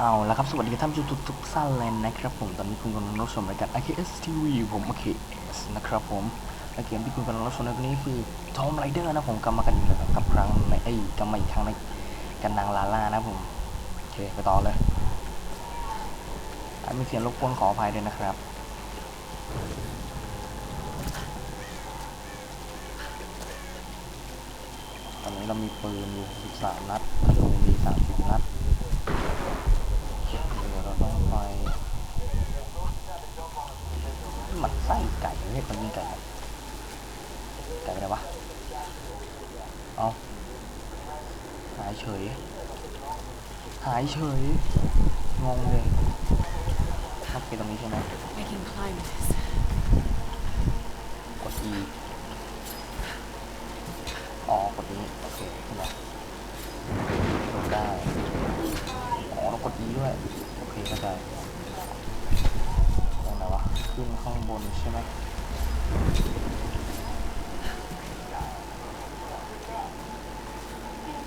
เอาล้วครับ สวัสดีท่านผู้ชมทุกๆท่านเลยนะครับผม ตอนนี้คุณกำลังรับชมรายการ IKS TV ผม IKS นะครับผมและเกมที่คุณกำลังรับชมในวันนี้คือ Tom Raider นะผมกลับมากันอีกแล้วกับครั้งในไอ้กลับมาอีกครั้งในกันนางลาล่านะผม โอเค ไปต่อเลยมีเสียงรบกวนขออภัยด้วยนะครับตอนนี้เรามีปืนอยู่ 13 นัดธนูมี 30 นัด เดี๋ยวเราต้องไปหมัดไส้ไก่เรียก คนยิงไก่ครับไก่อะไรวะ เอาหายเฉย หายเฉย งงเลยเข้าไปตรงนี้ใช่ไหม I can climb this. กด E อ๋อกดนี้ โอเคขึ้นมาลงได้อ๋อเรากด E ด้วย โอเคเข้าใจตรงไหนวะ ขึ้นข้างบนใช่ไหม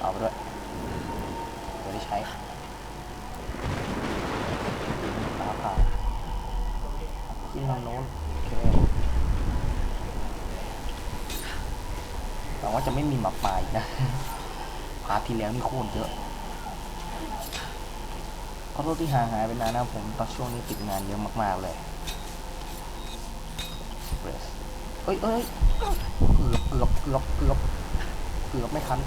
เอาไปด้วยไม่ได้ใช้ฟ้าผ่าขึ้นทางโน้นโอเคแต่ว่าจะไม่มีหมาป่าอีกนะพาร์ทที่แล้วนี่โคตรเยอะขอโทษที่ห่างหายไปนานนะผมตอนช่วงนี้ติดงานเยอะมากๆเลยเบรส เอ้ยเอ้ยเกือบเกือบเกือบเกือบเกือบไม่ทัน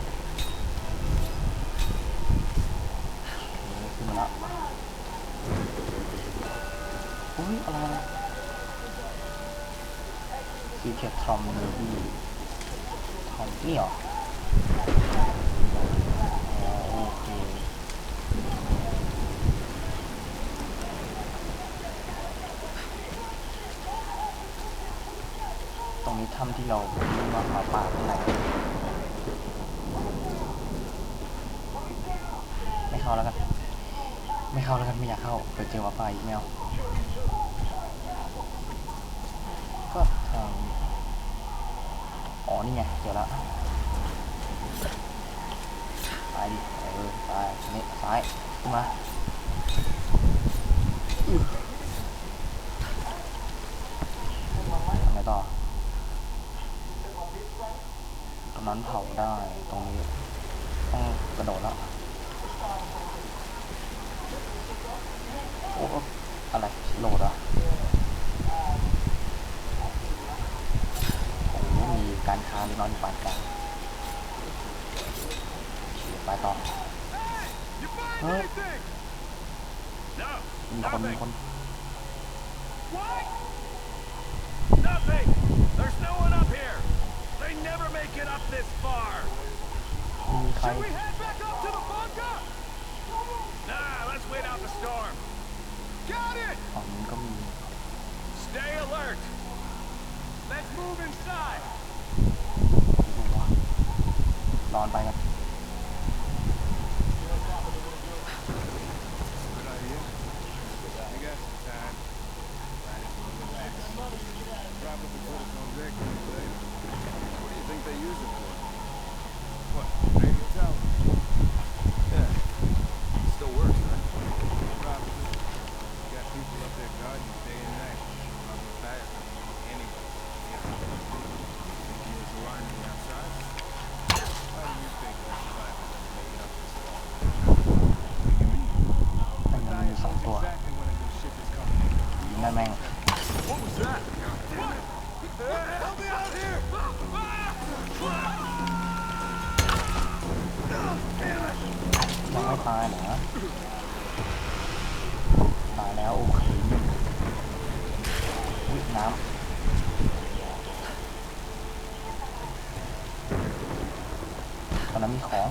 ขึ้นมาแล้วอุ้ยอะไรนะซีเคททอมเนอร์บี้ทอมนี่เหรอโอเคตรงนี้ ถ้ำที่เราเรียกว่ามาป่าข้างในไม่เข้าแล้วกัน ไม่เข้าแล้วกันไม่อยากเข้าเดี๋ยวเจอหมาป่าอีกแมวก็ทางอ๋อนี่ไงเจอแล้วไปดิเออไปนี่ซ้ายขึ้นมาทำไงต่อ ตรง นั้นเผาได้ตรงนี้ ต้องกระโดดแล้วโอ้อะไรโหลดอะโอ้มีการค้าเล็กน้อยอยู่ปานกลางโอเคไปต่อ You find Huh? anything? No. มีคนมีคน never make it up this far. มีใคร Should we head back up to the bunker? Nah, let's wait out the storm. Got it. ฝั่งนู้นก็มี Stay alert. Let's move inside. ดูว่านอนไปกัน Good ยังไม่ตายเหรอตายแล้วโอเควิ่งน้ำตอนนั้นมีของ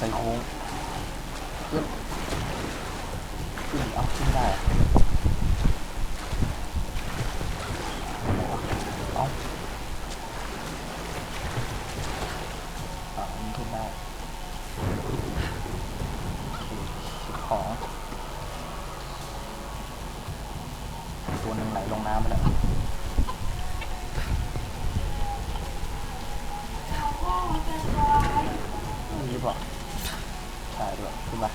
ใส่โค้งขึ้นขึ้นเอาขึ้นได้อะเอาอะมันขึ้นได้โอเคเก็บของตัวหนึ่งไหลลงน้ำไปแล้วนี่หรือเปล่าใช่ด้วย ขึ้นมา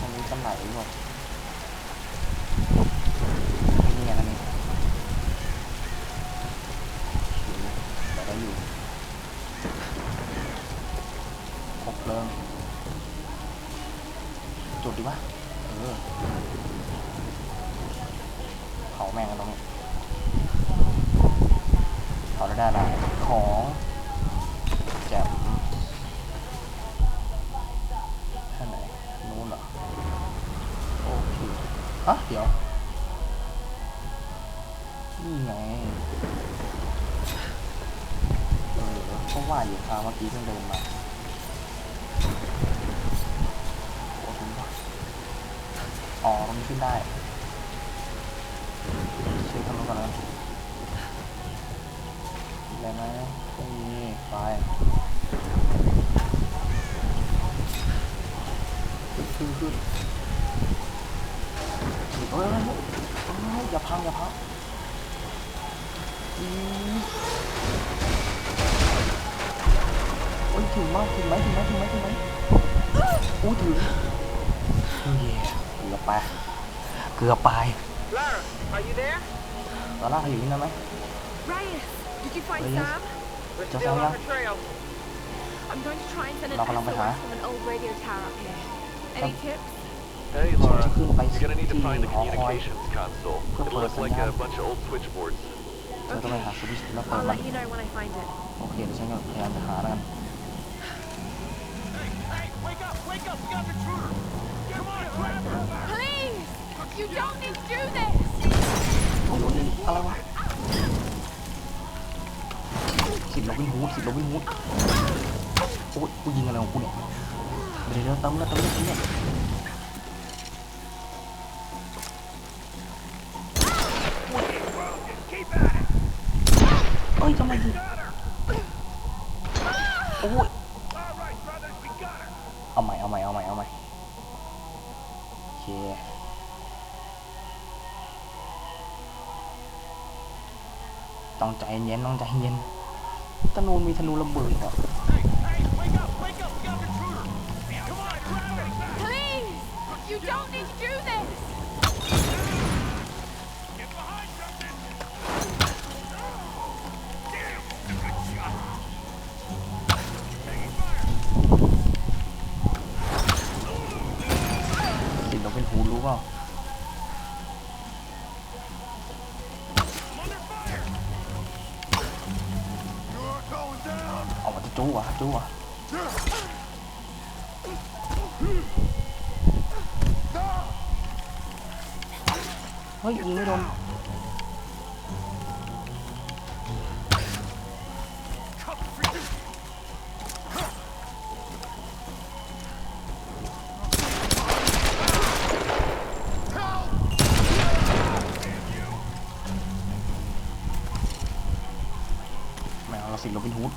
อันนี้ก็ไหลหมดนี่ไงนั่นนี่แต่ได้อยู่ครบเพลิงจุดดีวะเออเผาแม่งกันตรงนี้เผาแล้วได้อะไร ของแจ่มท่าไหนนู้นเหรอ โอเคฮะเดี๋ยว นี่ไงเออก็ว่าอยู่ทางเมื่อกี้เพิ่งเดินมาโอ้ถึงปะอ๋อตรงนี้ขึ้นได้เช็คทางนู้นก่อนแล้วกันะ ไรไหมไม่มีไปขึ้นขึ้นขึ้นเฮ้ยเฮ้ยเฮ้ยเฮ้ยอย่าพังอย่าพังอืมโอ้ยถึงมากถึงไหมถึงไหมถึงไหมถึงไหมอู้ถึงเฮ้ยเกือบไปเกือบไป Lara, are you there? ตอนแรกเขาอยู่ที่นั่นไหม Ryan, Did you find Sam? We're still on the trail. I'm going to try and send an SOS from an old radio tower up here. Any tips? Hey, Laura. You're gonna need to find the communications console. It looks like a bunch of old switchboards. Okay. I'll let you know when I find it. สิบโรบินฮูดสิบโรบินฮูดโอ้ยกูยิงอะไรของกูเนี่ยเดี๋ยวเดี๋ยวเติมแล้วเติมแล้วเติมแล้วเอ้ยทำไมยิงโอ้ยเอาใหม่เอาใหม่เอาใหม่เอาใหม่โอเคต้องใจเย็นต้องใจเย็น ธนูมีธนูระเบิดเหรอ จู้ว่ะจู้วะเฮ้ยยิงไม่โดน Cover for you! แมวเราสิโรบินฮูด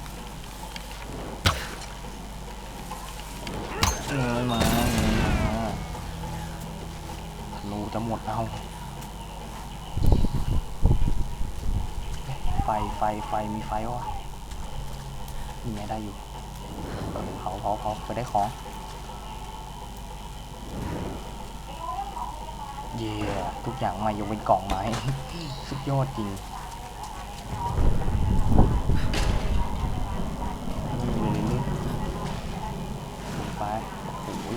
เงยมาเงยมาธนูจะหมดเอาเอ๊ะ ไฟไฟไฟมีไฟวะนี่ไงได้อยู่เออเผาเผาเผาไปได้ของ เย่ทุกอย่างใหม่ยกเป็นกล่องไม้สุดยอดจริงนี่เลยนี่ลงไปโอ้โห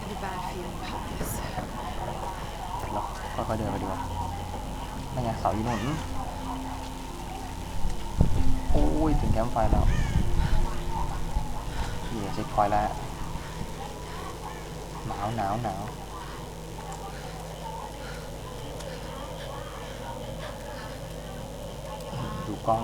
I have a bad feeling about this. เราค่อยๆเดินไปดีกว่า นี่ไงเสาอยู่โน่นอื้อโอ้ยถึงแคมป์ไฟแล้วเหี้ยเช็คพอยแล้วหนาวหนาวหนาวดูกล้อง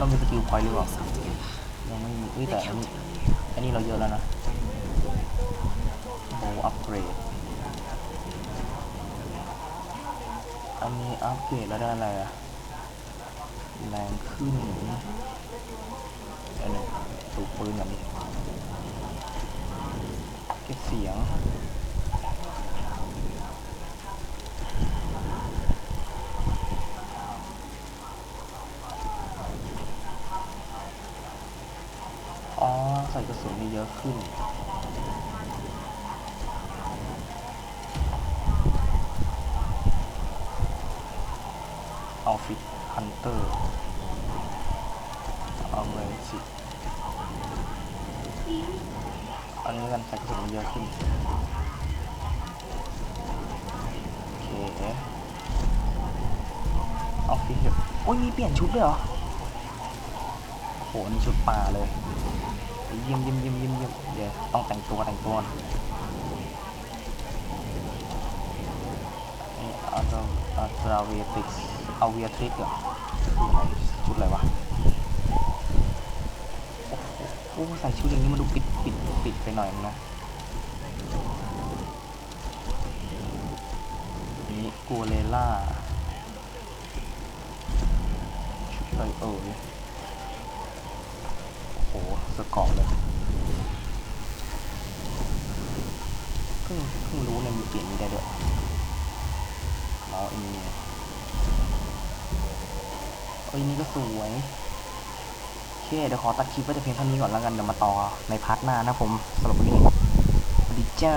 เรามีสกิลพอยต์หรือเปล่ายังไม่มีอุ้ยแต่อันนี้อันนี้เราเยอะแล้วนะโบอัปเกรดอันนี้อัปเกรดแล้วได้อะไรอะแรงขึ้นอันนี้สูปืนแบบนี้เก็บเสียง อ๋อ ใส่กระสุนนี่เยอะ ขึ้น เอาฟิตฮันเตอร์ เอาเลยสิ อันนี้กันใส่กระสุนเยอะขึ้น โอเค เอาฟิตโอ้ยมีเปลี่ยนชุดด้วยเหรอโหนนี่ชุดป่าเลย เยี่ยมเยี่ยมเยี่ยมเยี่ยมเยี่ยมเดี๋ยวต้องแต่งตัวแต่งตัวนี่อัลตราอัลตราเวติกเอาเวียทริกเหรอชุดอะไรวะโอ้โหใส่ชุดอย่างนี้มันดูปิดปิดปิดไปหน่อยนึงนะนี่กัวเลล่าชุดอะไรเอ่ย โอ้โหสกอร์เลยเพิ่งเพิ่งรู้เลยมีเปลี่ยนนี้ได้ด้วยเมาส์อ้นี่เอ้ยนี่ก็สวยโอเคเดี๋ยวขอตัดคลิปไว้แต่เพียงเท่านี้ก่อนแล้วกันเดี๋ยวมาต่อในพาร์ทหน้านะผมสำหรับวันนี้ดีจ้า